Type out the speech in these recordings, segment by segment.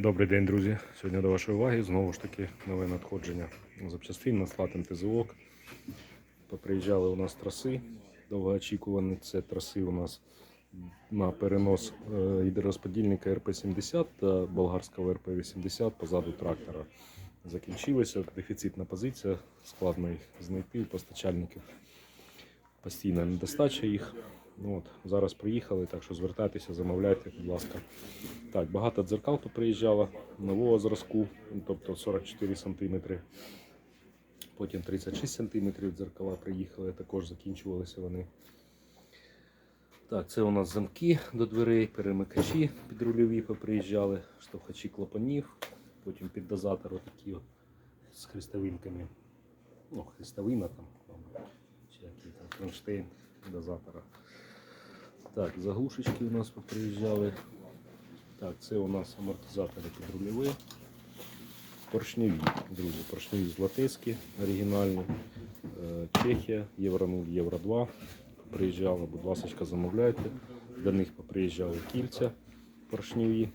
Добрий день, друзі. Сьогодні до вашої уваги знову ж таки нове надходження запчастин на Слатин ТЗОК. Поприїжджали у нас траси довгоочікувані. Це траси у нас на перенос е, гідророзподільника РП-70 та болгарського РП-80 позаду трактора. Закінчилися дефіцитна позиція, складно їх знайти у постачальників. Постійна недостача їх. Ну, от, зараз приїхали, так що звертайтеся, замовляйте, будь ласка. Так, багато дзеркал поприїжджало нового зразку, ну, тобто 44 см. Потім 36 см дзеркала приїхали, також закінчувалися вони. Так, це у нас замки до дверей, перемикачі підрульові поприїжджали, штовхачі клапанів, потім під дозатор такі от з хрестовинками. Ну, хрестовина там, чи який там кронштейн дозатора. Так, заглушечки у нас поприїжджали. Так, це у нас амортизатори підрульові. Поршневі, друзі, поршневі златецькі, оригінальні. Е, Чехія, Євро 0, Євро 2. Приїжджали, будь ласка, замовляйте. До них поприїжджали кільця поршневі,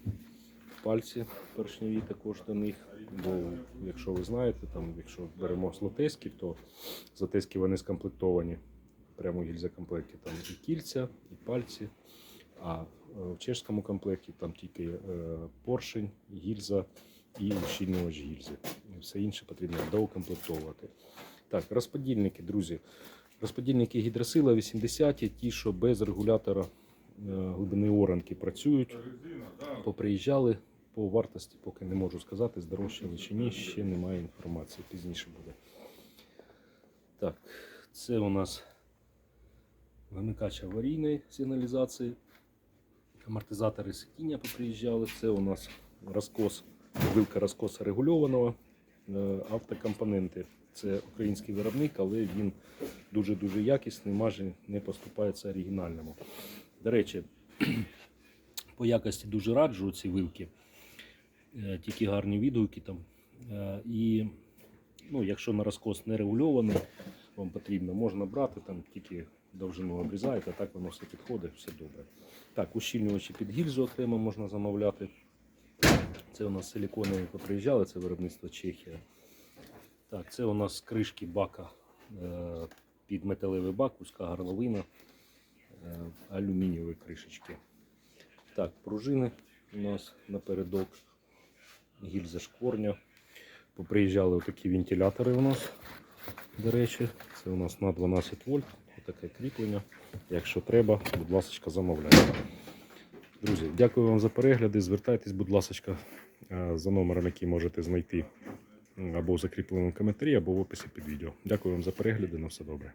пальці поршневі також до них. Бо якщо ви знаєте, там, якщо беремо златецькі, то златецькі вони скомплектовані прямо в гільзокомплекті. Там і кільця, і пальці. А в чешському комплекті там тільки е, поршень, гільза і ущільнювач гільзи. Все інше потрібно доукомплектовувати. Так, розподільники, друзі. Розподільники гідросила 80, ті, що без регулятора е, глибини оранки працюють. Поприїжджали по вартості, поки не можу сказати, здорожчали чи ні, ще немає інформації, пізніше буде. Так, це у нас вимикач аварійної сигналізації. Амортизатори сидіння поприїжджали. Це у нас розкос, вилка розкоса регульованого. Е, Автокомпоненти. Це український виробник, але він дуже-дуже якісний, майже не поступається оригінальному. До речі, по якості дуже раджу ці вилки. Е, Тільки гарні відгуки там. Е, І ну, якщо на розкос не регульований, вам потрібно, можна брати там тільки довжину обрізаєте, так воно все підходить, все добре. Так, ущільнювачі під гільзу окремо можна замовляти. Це у нас силіконові поприїжджали, це виробництво Чехія. Так, це у нас кришки бака е, під металевий бак, вузька горловина, е, алюмінієві кришечки. Так, пружини у нас напередок, гільза шкворня. Поприїжджали отакі вентилятори у нас. До речі, це у нас на 12 вольт. Таке кріплення. Якщо треба, будь ласка, замовляйте. Друзі, дякую вам за перегляди. Звертайтесь, будь ласка, е, за номером, який можете знайти або в закріпленому коментарі, або в описі під відео. Дякую вам за перегляди. На все добре.